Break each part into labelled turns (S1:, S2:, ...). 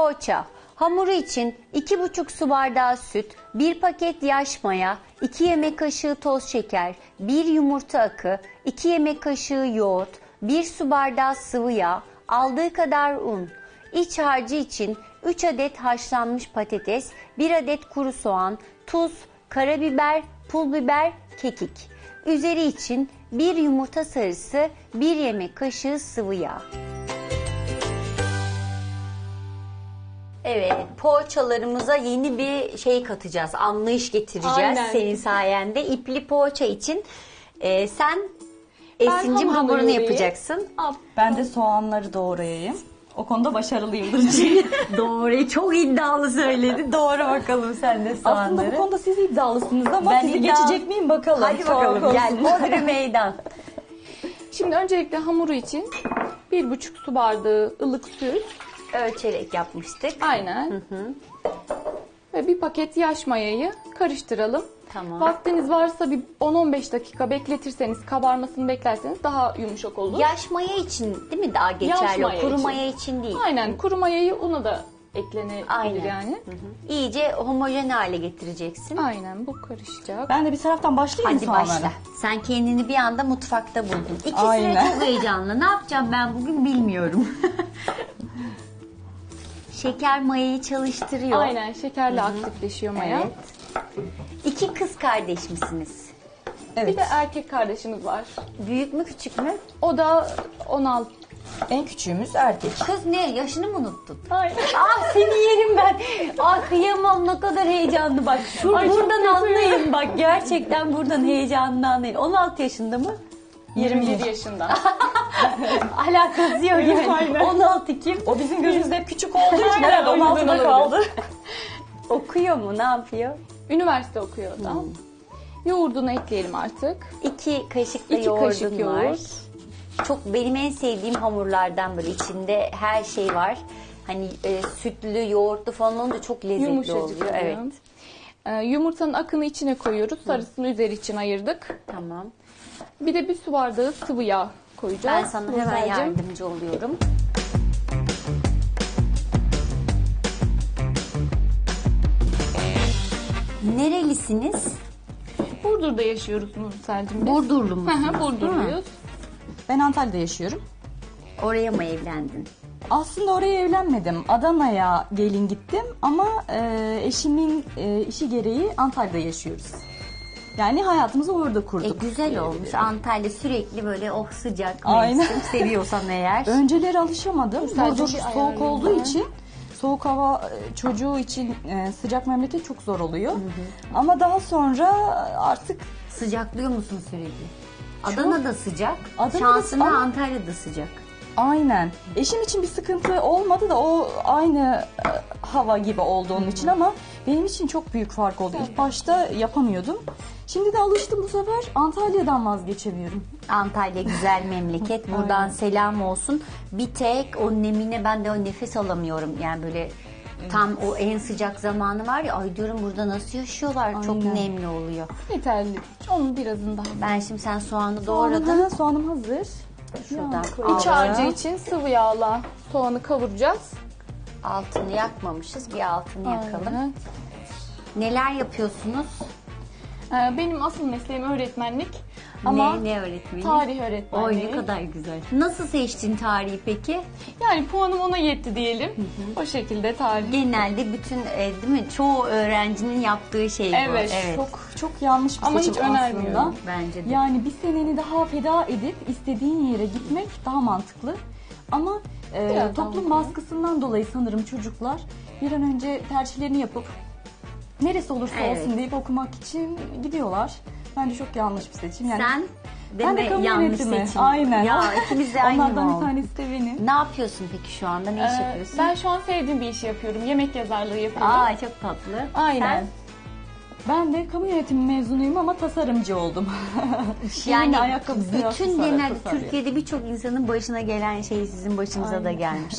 S1: Poğaça. Hamuru için 2,5 su bardağı süt, 1 paket yaş maya, 2 yemek kaşığı toz şeker, 1 yumurta akı, 2 yemek kaşığı yoğurt, 1 su bardağı sıvı yağ, aldığı kadar un. İç harcı için 3 adet haşlanmış patates, 1 adet kuru soğan, tuz, karabiber, pul biber, kekik. Üzeri için 1 yumurta sarısı, 1 yemek kaşığı sıvı yağ. Evet, poğaçalarımıza yeni bir şey katacağız, anlayış getireceğiz
S2: Aynen.
S1: senin sayende. İpli poğaça için e, sen Esin'cim
S2: hamurunu
S1: hamurunu
S2: yoğurayım.
S1: yapacaksın.
S3: Ben de soğanları doğrayayım. O konuda başarılıyımdır.
S1: Doğru, çok iddialı söyledi. Doğru bakalım sen de
S3: Aslında
S1: soğanları.
S3: bu konuda siz iddialısınız ama
S1: Ben
S3: sizi
S1: iddia-
S3: geçecek miyim bakalım.
S1: Hadi
S3: Soğan
S1: bakalım gel,
S3: konusunda.
S1: Bodrum meydan.
S2: Şimdi öncelikle hamuru için bir buçuk su bardağı ılık süt.
S1: Ölçerek yapmıştık.
S2: Aynen. Ve bir paket yaş mayayı karıştıralım.
S1: Tamam.
S2: Vaktiniz varsa bir 10-15 dakika bekletirseniz, kabarmasını beklerseniz daha yumuşak olur.
S1: Yaş maya için değil mi daha geçerli? o?
S2: maya
S1: Kuru
S2: için.
S1: maya için değil.
S2: Aynen. Kuru mayayı una da eklenebilir
S1: Aynen.
S2: yani.
S1: İyice homojen hale getireceksin.
S2: Aynen bu karışacak.
S3: Ben de bir taraftan başlayayım mı
S1: Hadi
S3: soğanlara?
S1: başla. Sen kendini bir anda mutfakta buldun. İkisi de
S3: Aynen.
S1: çok heyecanlı. Ne yapacağım ben bugün bilmiyorum. Şeker mayayı çalıştırıyor.
S2: Aynen şekerle aktifleşiyor maya.
S1: Evet. İki kız kardeş misiniz?
S3: Evet.
S2: Bir de erkek kardeşimiz var.
S1: Büyük mü küçük mü?
S2: O da 16.
S3: En küçüğümüz erkek.
S1: Kız ne? Yaşını mı unuttun?
S2: Aynen.
S1: Ah seni yerim ben. Ah kıyamam ne kadar heyecanlı bak. Şu,
S2: Ay, çok
S1: buradan
S2: kötü.
S1: anlayın bak. Gerçekten buradan heyecanını anlayın. 16 yaşında mı?
S2: 27 yaşında.
S1: Alakası yok.
S2: Aynen.
S1: 16 kim?
S3: O bizim gözümüzde hep küçük olduğu için herhalde
S2: o yüzden
S3: 16'da
S2: olabilir.
S3: kaldı.
S1: Okuyor mu? Ne yapıyor?
S2: Üniversite okuyor da.
S1: Hmm.
S2: Yoğurdunu ekleyelim artık.
S1: 2 kaşık da
S2: İki
S1: yoğurdun
S2: kaşık
S1: var.
S2: yoğurt.
S1: Çok benim en sevdiğim hamurlardan böyle içinde her şey var. Hani e, sütlü, yoğurtlu falan olunca çok lezzetli
S2: Yumuşacık
S1: oluyor.
S2: oluyor.
S1: Evet.
S2: Ee, yumurtanın akını içine koyuyoruz. Sarısını üzeri için ayırdık.
S1: Tamam.
S2: Bir de bir su bardağı sıvı yağ koyacağız.
S1: Ben sana hemen
S2: Nursel'cim.
S1: yardımcı oluyorum. Nerelisiniz?
S2: Burdur'da yaşıyoruz Nursel'cim biz.
S1: Burdurlu
S2: Hı
S1: musunuz?
S2: hı, Burdurluyuz.
S3: Ben Antalya'da yaşıyorum.
S1: Oraya mı evlendin?
S3: Aslında oraya evlenmedim. Adana'ya gelin gittim ama e, eşimin e, işi gereği Antalya'da yaşıyoruz. Yani hayatımızı orada
S1: E,
S3: kurduk.
S1: güzel olmuş. Antalya sürekli böyle oh sıcak
S3: Aynen.
S1: mevsim seviyorsan eğer.
S3: Önceleri alışamadım.
S2: Sadece
S3: Burdur
S2: bir
S3: soğuk olduğu
S2: ben.
S3: için soğuk hava e, çocuğu için e, sıcak memleket çok zor oluyor. Ama daha sonra artık
S1: Sıcaklıyor musun sürekli? Adana'da sıcak.
S3: Adana'da
S1: Şansına
S3: ama-
S1: Antalya'da sıcak.
S3: aynen. Eşim için bir sıkıntı olmadı da o aynı e, hava gibi oldu onun için ama benim için çok büyük fark oldu. İlk başta yapamıyordum. Şimdi de alıştım bu sefer Antalya'dan vazgeçemiyorum.
S1: Antalya güzel memleket. Buradan selam olsun. Bir tek o nemine ben de o nefes alamıyorum. Yani böyle tam o en sıcak zamanı var ya ay diyorum burada nasıl yaşıyorlar? Çok
S3: Aynen.
S1: nemli oluyor.
S2: Yeterli. Onun birazını daha.
S1: Ben şimdi sen soğanı doğradın.
S3: soğanım hazır.
S1: Şuradan
S2: İç
S1: al.
S2: harcı için sıvı yağla soğanı kavuracağız.
S1: Altını yakmamışız. Bir altını yakalım.
S2: Aynen.
S1: Neler yapıyorsunuz?
S2: Ee, Benim asıl mesleğim öğretmenlik. Ama
S1: ne, ne öğretmeni?
S2: tarih öğretmenliği.
S1: Oy ne kadar güzel. Nasıl seçtin tarihi peki?
S2: Yani puanım ona yetti diyelim. O şekilde tarih.
S1: Genelde bütün e, değil mi? Çoğu öğrencinin yaptığı şey bu.
S2: Evet,
S3: Çok çok yanlış bir
S2: Ama
S3: seçim
S2: hiç önermiyorum.
S1: Bence de.
S3: Yani bir seneni daha feda edip istediğin yere gitmek daha mantıklı. Ama e,
S2: Biraz
S3: toplum baskısından dolayı sanırım çocuklar bir an önce tercihlerini yapıp neresi olursa
S1: Evet.
S3: olsun deyip okumak için gidiyorlar. Bence çok yanlış bir seçim. Yani
S1: Sen
S3: ben de kamu
S1: yanlış
S3: yönetimi.
S1: seçim.
S3: Aynen.
S1: Ya ikimiz de aynı
S3: Onlardan
S1: mı
S3: bir
S1: oldu?
S3: tanesi de benim.
S1: Ne yapıyorsun peki şu anda? Ne iş
S2: Ee,
S1: yapıyorsun?
S2: ben şu an sevdiğim bir işi yapıyorum. Yemek yazarlığı yapıyorum.
S1: Aa çok tatlı.
S2: Aynen.
S3: Ben de kamu yönetimi mezunuyum ama tasarımcı oldum.
S1: Sen, yani
S3: Elinde ayakkabısı yok,
S1: bütün genel. Türkiye'de birçok insanın başına gelen şey sizin başınıza da gelmiş.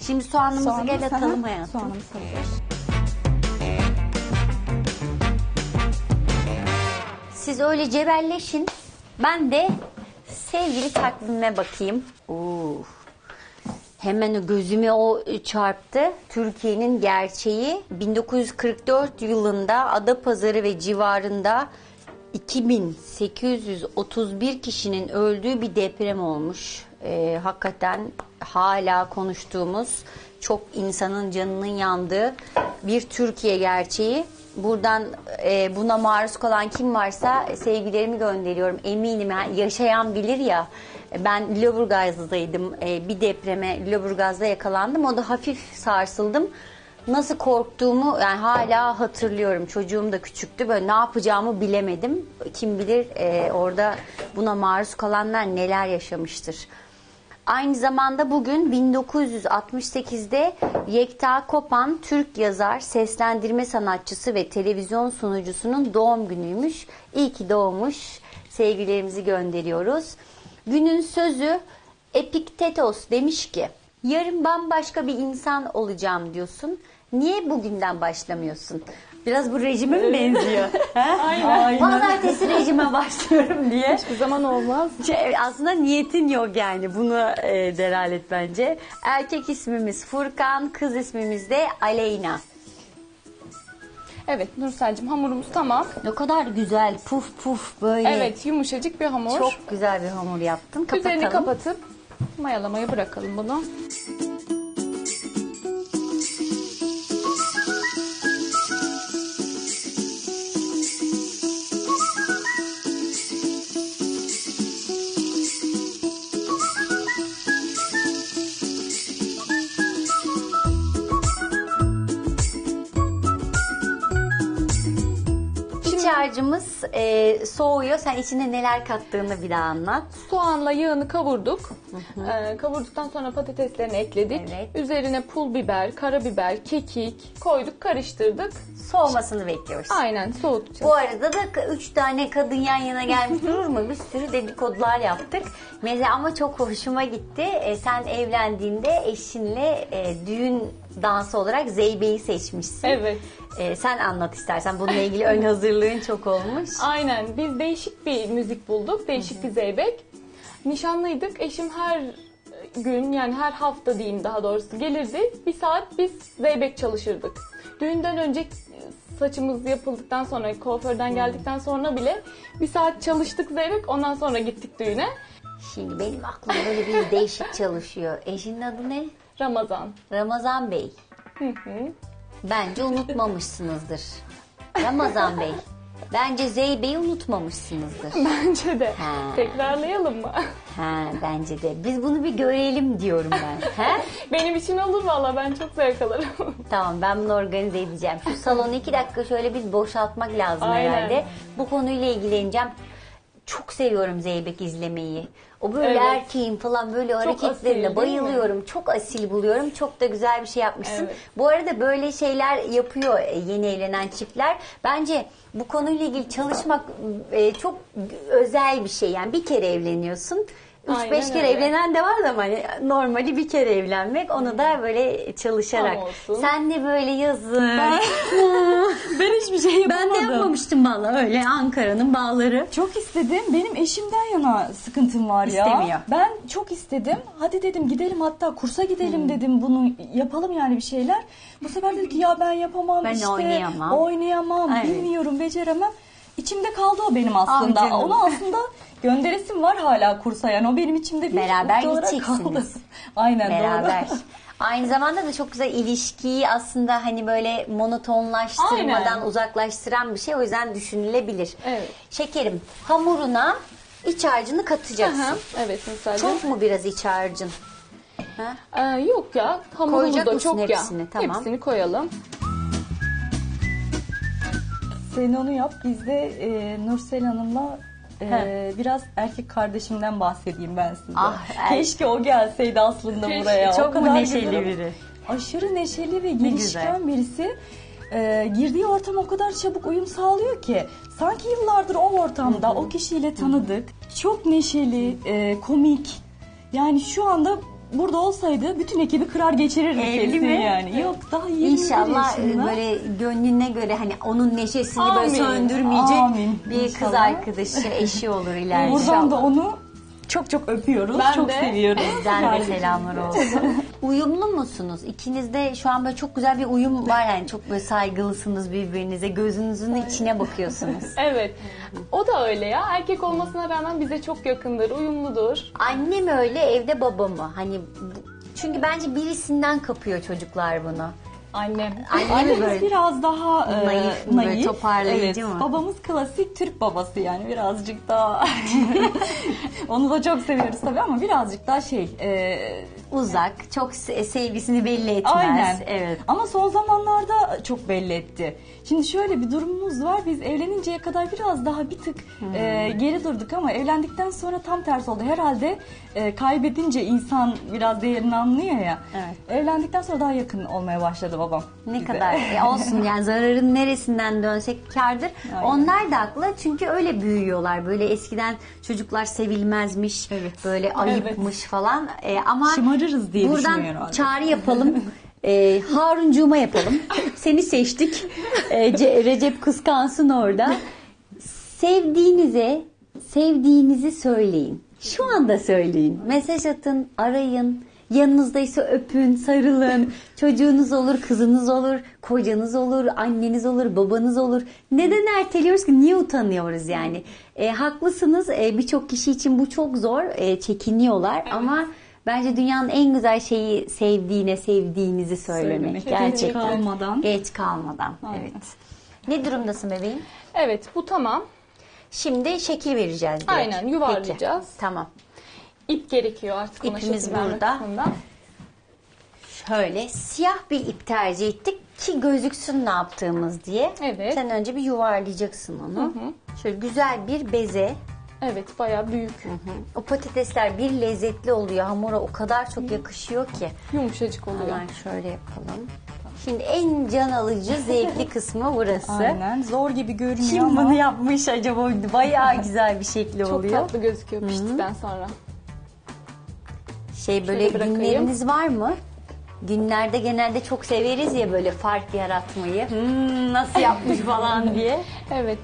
S1: Şimdi soğanımızı
S3: Soğanımız-
S1: gel atalım hayatım.
S3: Soğanımız hazır.
S1: Siz öyle cebelleşin. Ben de sevgili takvime bakayım. Oo. Hemen gözüme o çarptı. Türkiye'nin gerçeği 1944 yılında Adapazarı ve civarında 2831 kişinin öldüğü bir deprem olmuş. Ee, hakikaten hala konuştuğumuz çok insanın canının yandığı bir Türkiye gerçeği. Buradan e, buna maruz kalan kim varsa sevgilerimi gönderiyorum. Eminim yani yaşayan bilir ya. Ben Lüleburgaz'daydım. E, bir depreme Lüleburgaz'da yakalandım. O da hafif sarsıldım. Nasıl korktuğumu yani hala hatırlıyorum. Çocuğum da küçüktü. Böyle ne yapacağımı bilemedim. Kim bilir e, orada buna maruz kalanlar neler yaşamıştır. Aynı zamanda bugün 1968'de Yekta Kopan Türk yazar, seslendirme sanatçısı ve televizyon sunucusunun doğum günüymüş. İyi ki doğmuş. Sevgilerimizi gönderiyoruz. Günün sözü Epiktetos demiş ki yarın bambaşka bir insan olacağım diyorsun. Niye bugünden başlamıyorsun? Biraz bu rejime mi benziyor? Aynen. Pazartesi rejime başlıyorum diye.
S2: Hiçbir zaman olmaz.
S1: Şey, aslında niyetin yok yani bunu e, delalet bence. Erkek ismimiz Furkan, kız ismimiz de Aleyna.
S2: Evet Nursel'cim hamurumuz tamam.
S1: Ne kadar güzel puf puf böyle.
S2: Evet yumuşacık bir hamur.
S1: Çok güzel bir hamur yaptın. Kapatalım.
S2: Üzerini kapatıp mayalamaya bırakalım bunu.
S1: Harcımız e, soğuyor. Sen içine neler kattığını bir daha anlat.
S2: Soğanla yağını kavurduk. Ee, kavurduktan sonra patateslerini ekledik.
S1: Evet.
S2: Üzerine pul biber, karabiber, kekik koyduk, karıştırdık.
S1: Soğumasını bekliyoruz.
S2: Aynen soğutacağız.
S1: Bu arada da üç tane kadın yan yana gelmiş durur mu? Bir sürü dedikodular yaptık. Mesela ama çok hoşuma gitti. E, sen evlendiğinde eşinle e, düğün dansı olarak Zeybe'yi seçmişsin.
S2: Evet.
S1: E, sen anlat istersen. Bununla ilgili ön hazırlığın çok olmuş.
S2: Aynen. Biz değişik bir müzik bulduk. Değişik bir zeybek. Nişanlıydık. Eşim her gün yani her hafta diyeyim daha doğrusu gelirdi. Bir saat biz zeybek çalışırdık. Düğünden önce saçımız yapıldıktan sonra kuaförden geldikten sonra bile bir saat çalıştık zeybek. Ondan sonra gittik düğüne.
S1: Şimdi benim aklım böyle bir değişik çalışıyor. Eşinin adı ne?
S2: Ramazan.
S1: Ramazan Bey.
S2: Hı hı.
S1: Bence unutmamışsınızdır. Ramazan Bey. Bence Zeybe'yi unutmamışsınızdır.
S2: Bence de.
S1: Ha.
S2: Tekrarlayalım mı?
S1: Ha bence de. Biz bunu bir görelim diyorum ben. Ha?
S2: Benim için olur valla ben çok zevk alırım.
S1: Tamam ben bunu organize edeceğim. Şu salonu iki dakika şöyle bir boşaltmak lazım
S2: Aynen.
S1: herhalde. Bu konuyla ilgileneceğim. Çok seviyorum Zeybek izlemeyi. O böyle
S2: Evet.
S1: erkeğin falan böyle
S2: asil,
S1: hareketlerine
S2: değil mi?
S1: bayılıyorum. Çok asil buluyorum. Çok da güzel bir şey yapmışsın.
S2: Evet.
S1: Bu arada böyle şeyler yapıyor e, yeni evlenen çiftler. Bence bu konuyla ilgili çalışmak e, çok özel bir şey. Yani bir kere evleniyorsun.
S2: Aynen
S1: 3-5 kere
S2: öyle.
S1: evlenen de var da ama hani normali bir kere evlenmek. Onu da böyle çalışarak.
S2: Tam olsun.
S1: Sen de böyle yazın.
S3: Ben hiçbir şey yapamadım.
S1: Ben de yapmamıştım valla öyle Ankara'nın bağları.
S3: Çok istedim. Benim eşimden yana sıkıntım var ya.
S1: İstemiyor.
S3: Ben çok istedim. Hadi dedim gidelim hatta kursa gidelim
S1: Hmm.
S3: dedim bunu yapalım yani bir şeyler. Bu sefer dedi ki ya ben yapamam
S1: Ben
S3: işte.
S1: oynayamam.
S3: Oynayamam,
S1: Evet.
S3: bilmiyorum, beceremem. İçimde kaldı o benim aslında.
S1: Ah.
S3: Onu aslında gönderesim var hala kursa yani o benim içimde bir
S1: Beraber gideceksiniz.
S3: Aynen
S1: Beraber.
S3: doğru.
S1: Aynı zamanda da çok güzel ilişkiyi aslında hani böyle monotonlaştırmadan
S2: Aynen.
S1: uzaklaştıran bir şey. O yüzden düşünülebilir.
S2: Evet.
S1: Şekerim hamuruna iç harcını katacaksın.
S2: Aha, evet Nursel'cim.
S1: Çok mu biraz iç harcın? Ha?
S2: Ee, yok ya hamurumuz
S1: Koyacak
S2: da çok
S1: hepsini?
S2: ya.
S1: Tamam.
S2: Hepsini koyalım.
S3: Sen onu yap. Biz de e, Nursel Hanım'la e, biraz erkek kardeşimden bahsedeyim ben size.
S1: Ah,
S3: Keşke o gelseydi aslında
S2: Keşke.
S3: buraya. O
S1: Çok mu
S3: kadar
S1: neşeli
S3: güzel-
S1: biri?
S3: Aşırı neşeli ve girişken birisi. E, girdiği ortam o kadar çabuk uyum sağlıyor ki sanki yıllardır o ortamda o kişiyle tanıdık. Çok neşeli, e, komik. Yani şu anda burada olsaydı bütün ekibi kırar geçirirdi
S1: Evli
S3: kesin
S1: mi?
S3: yani. Yok daha 21
S1: İnşallah
S3: yaşında.
S1: böyle gönlüne göre hani onun neşesini böyle
S3: Amin.
S1: söndürmeyecek
S3: Amin.
S1: bir kız
S3: İnşallah.
S1: arkadaşı, eşi olur ileride.
S3: Buradan da onu çok çok öpüyoruz.
S2: Ben
S3: çok
S2: de.
S3: seviyoruz.
S1: Bizden de selamlar olsun. Uyumlu musunuz? İkiniz de şu an böyle çok güzel bir uyum var yani. Çok böyle saygılısınız birbirinize. Gözünüzün içine bakıyorsunuz.
S2: Evet. O da öyle ya. Erkek olmasına rağmen bize çok yakındır, uyumludur.
S1: Annem öyle evde baba mı? Hani çünkü bence birisinden kapıyor çocuklar bunu.
S2: Annem.
S1: Annem
S3: Annemiz
S1: böyle
S3: biraz daha e,
S1: Naif mi, böyle toparlayıcı
S3: evet.
S1: mı?
S3: Babamız klasik Türk babası yani birazcık daha onu da çok seviyoruz tabii ama birazcık daha şey e,
S1: uzak, çok se- sevgisini belli etmez.
S3: Aynen.
S1: Evet.
S3: Ama son zamanlarda çok belli etti. Şimdi şöyle bir durumumuz var. Biz evleninceye kadar biraz daha bir tık e, geri durduk ama evlendikten sonra tam tersi oldu. Herhalde e, kaybedince insan biraz değerini anlıyor ya.
S1: Evet.
S3: Evlendikten sonra daha yakın olmaya başladı babam.
S1: Ne
S3: bize.
S1: kadar e, olsun yani zararın neresinden dönsek kârdır.
S3: Aynen.
S1: Onlar da haklı çünkü öyle büyüyorlar. Böyle eskiden çocuklar sevilmezmiş,
S3: Evet.
S1: böyle ayıpmış falan. E, ama
S3: Şımarırız diye
S1: buradan çağrı yapalım. E, Haruncuğuma yapalım. Seni seçtik. E, Ce- Recep kıskansın orada. Sevdiğinize, sevdiğinizi söyleyin. Şu anda söyleyin. Mesaj atın, arayın. Yanınızdaysa öpün, sarılın. Çocuğunuz olur, kızınız olur, kocanız olur, anneniz olur, babanız olur. Neden erteliyoruz ki? Niye utanıyoruz yani? E, haklısınız. E, Birçok kişi için bu çok zor. E, çekiniyorlar ama bence dünyanın en güzel şeyi sevdiğine, sevdiğinizi söylemek.
S3: Söylemek.
S1: Gerçekten.
S3: Geç kalmadan.
S1: Geç kalmadan.
S3: Aynen.
S1: Evet. Ne durumdasın bebeğim?
S2: Evet, bu tamam.
S1: Şimdi şekil vereceğiz direkt.
S2: Aynen, yuvarlayacağız.
S1: Peki, Tamam.
S2: İp gerekiyor artık ona
S1: İpimiz
S2: şekil vermek
S1: burada.
S2: kısmında.
S1: Şöyle siyah bir ip tercih ettik ki gözüksün ne yaptığımız diye.
S2: Evet.
S1: Sen önce bir yuvarlayacaksın onu. Şöyle güzel bir beze.
S2: Evet, bayağı büyük.
S1: O patatesler bir lezzetli oluyor. Hamura o kadar çok yakışıyor ki.
S2: Yumuşacık oluyor.
S1: Hemen şöyle yapalım. Şimdi en can alıcı, zevkli kısmı burası.
S3: Aynen. Zor gibi görünüyor
S1: Kim
S3: ama
S1: bunu yapmış acaba? Bayağı güzel bir şekli
S2: Çok
S1: oluyor.
S2: tatlı gözüküyor piştikten sonra.
S1: Şey böyle
S2: Şöyle bırakayım.
S1: günleriniz var mı? Günlerde genelde çok severiz ya böyle fark yaratmayı. Hmm, nasıl yapmış falan diye.
S2: Evet.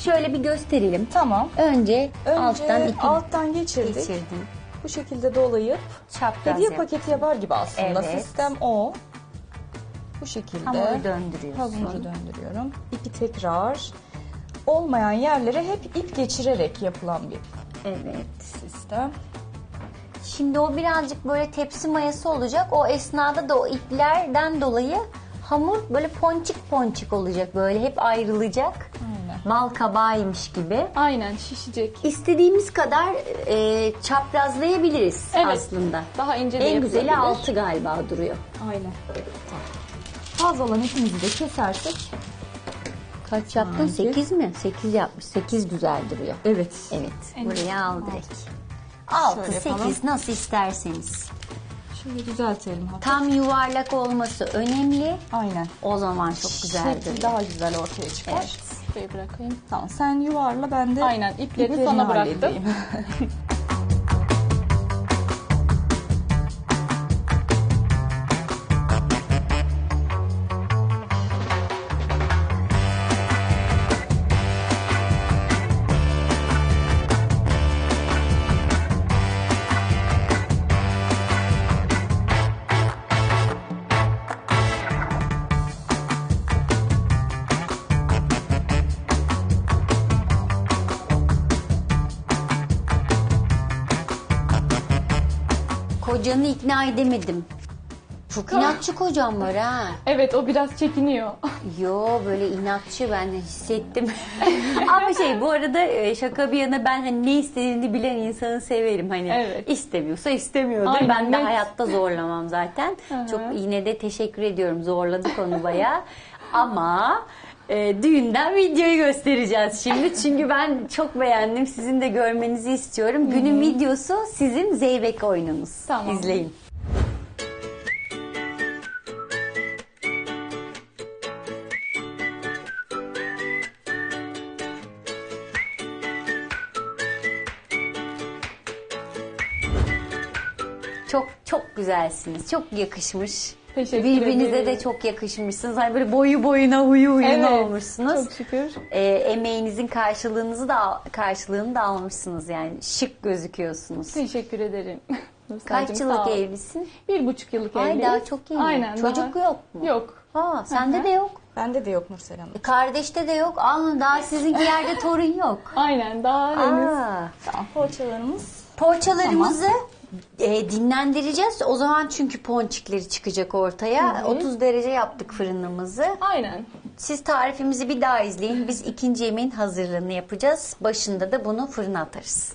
S1: Şöyle bir gösterelim.
S3: tamam.
S1: Önce,
S3: Önce
S1: alttan ipi
S3: alttan geçirdik.
S1: geçirdim.
S3: Bu şekilde dolayıp
S1: Çapraz
S3: hediye
S1: yap.
S3: paketi yapar gibi aslında.
S1: Evet.
S3: Sistem o. Bu şekilde.
S1: Hamuru döndürüyorsun.
S3: Hamuru döndürüyorum. İpi tekrar olmayan yerlere hep ip geçirerek yapılan bir
S1: Evet.
S3: sistem.
S1: Şimdi o birazcık böyle tepsi mayası olacak. O esnada da o iplerden dolayı hamur böyle ponçik ponçik olacak. Böyle hep ayrılacak.
S3: Aynen.
S1: Bal kabağıymış gibi.
S2: Aynen şişecek.
S1: İstediğimiz kadar e, çaprazlayabiliriz
S2: Evet.
S1: aslında.
S2: Daha ince de
S1: En güzeli
S2: yapılabilir.
S1: altı galiba duruyor.
S3: Aynen. Fazla olan ipimizi de kesersek.
S1: Kaç yaptın?
S3: Sekiz.
S1: 8 mi? 8 yapmış. 8 güzel duruyor.
S3: Evet.
S1: Evet.
S2: En
S1: buraya al direkt. 6,
S3: Şöyle
S1: 8
S3: yapalım.
S1: nasıl isterseniz.
S3: Şöyle düzeltelim. hafif.
S1: Tam yuvarlak olması önemli.
S3: Aynen.
S1: O zaman çok güzel
S3: Şekli
S1: duruyor.
S3: daha güzel ortaya çıkar.
S1: Evet.
S2: Şurayı bırakayım.
S3: Tamam sen yuvarla ben de
S2: Aynen, iplerini sana bıraktım.
S1: Kocanı ikna edemedim. Çok inatçı kocam var ha.
S2: Evet, o biraz çekiniyor.
S1: Yo böyle inatçı ben de hissettim. Ama şey bu arada e, şaka bir yana ben hani ne istediğini bilen insanı severim. Hani
S2: Evet.
S1: istemiyorsa istemiyordur.
S2: Aynen,
S1: ben de
S2: net.
S1: hayatta zorlamam zaten. Çok yine de teşekkür ediyorum. Zorladık onu bayağı. Ama e, düğünden videoyu göstereceğiz şimdi. Çünkü ben çok beğendim. Sizin de görmenizi istiyorum. Günün videosu sizin zeybek oyununuz.
S2: Tamam.
S1: İzleyin. Çok çok güzelsiniz. Çok yakışmış.
S2: Teşekkür
S1: Birbirinize
S2: ederim.
S1: de çok yakışmışsınız. Hani böyle boyu boyuna huyu huyuna
S2: Evet,
S1: olmuşsunuz.
S2: Çok şükür.
S1: Ee, emeğinizin karşılığınızı da karşılığını da almışsınız yani. Şık gözüküyorsunuz.
S2: Teşekkür ederim.
S1: Kaç yıllık evlisin?
S2: Bir buçuk yıllık
S1: Ay
S2: evliyiz.
S1: daha çok yeni.
S2: Aynen.
S1: Çocuk
S2: daha-
S1: yok mu?
S2: Yok.
S1: Ha, sende
S2: Hı hı.
S1: de yok.
S3: Bende de yok Nursel Hanım.
S1: E, Kardeşte de yok. Alın daha sizinki yerde torun yok.
S2: Aynen daha henüz.
S1: Aa,
S3: Tamam poğaçalarımız.
S1: poğaçalarımızı e, dinlendireceğiz. O zaman çünkü ponçikleri çıkacak ortaya. 30 derece yaptık fırınımızı.
S2: Aynen.
S1: Siz tarifimizi bir daha izleyin. Biz ikinci yemeğin hazırlığını yapacağız. Başında da bunu fırına atarız.